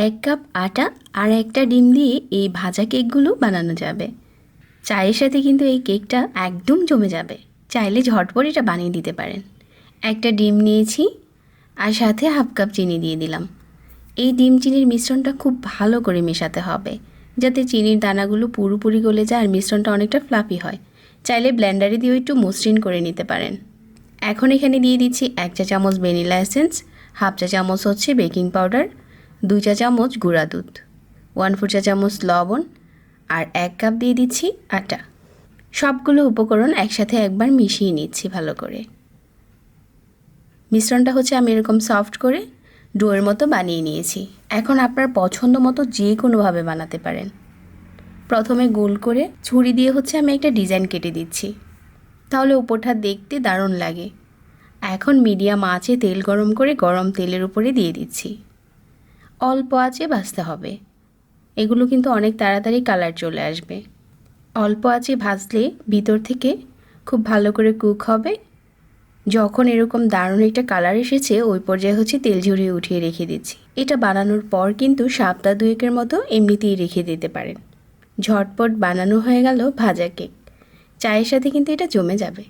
এক কাপ আটা আর একটা ডিম দিয়ে এই ভাজা কেকগুলো বানানো যাবে। চায়ের সাথে কিন্তু এই কেকটা একদম জমে যাবে। চাইলে ঝটপট এটা বানিয়ে দিতে পারেন। একটা ডিম নিয়েছি আর সাথে হাফ কাপ চিনি দিয়ে দিলাম। এই ডিম চিনির মিশ্রণটা খুব ভালো করে মেশাতে হবে, যাতে চিনির দানাগুলো পুরোপুরি গলে যায় আর মিশ্রণটা অনেকটা ফ্লাফি হয়। চাইলে ব্লেন্ডারে দিয়েও একটু মসৃণ করে নিতে পারেন। এখন এখানে দিয়ে দিচ্ছি এক চা চামচ ভ্যানিলা এসেন্স হাফ চা চামচ হচ্ছে বেকিং পাউডার দুই চা চামচ গুঁড়া দুধ ওয়ান ফোর চা চামচ লবণ, আর এক কাপ দিয়ে দিচ্ছি আটা। সবগুলো উপকরণ একসাথে একবার মিশিয়ে নিচ্ছি ভালো করে। মিশ্রণটা হচ্ছে আমি এরকম সফট করে ডোয়ের মতো বানিয়ে নিয়েছি। এখন আপনার পছন্দ মতো যে কোনোভাবে বানাতে পারেন। প্রথমে গোল করে ছুরি দিয়ে হচ্ছে আমি একটা ডিজাইন কেটে দিচ্ছি। তাহলে উপরটা দেখতে দারুণ লাগে। এখন মিডিয়াম আঁচে তেল গরম করে গরম তেলের উপরে দিয়ে দিচ্ছি। অল্প আঁচে ভাজতে হবে। এগুলো কিন্তু অনেক তাড়াতাড়ি কালার চলে আসবে। অল্প আঁচে ভাজলে ভিতর থেকে খুব ভালো করে কুক হবে। যখন এরকম দারুণ একটা কালার এসেছে, ওই পর্যায়ে হচ্ছে তেল ঝরিয়ে উঠিয়ে রেখে দিচ্ছি। এটা বানানোর পর কিন্তু সপ্তাহ দুয়েকের মতো এমনিতেই রেখে দিতে পারেন। ঝটপট বানানো হয়ে গেল ভাজা কেক। চায়ের সাথে কিন্তু এটা জমে যাবে।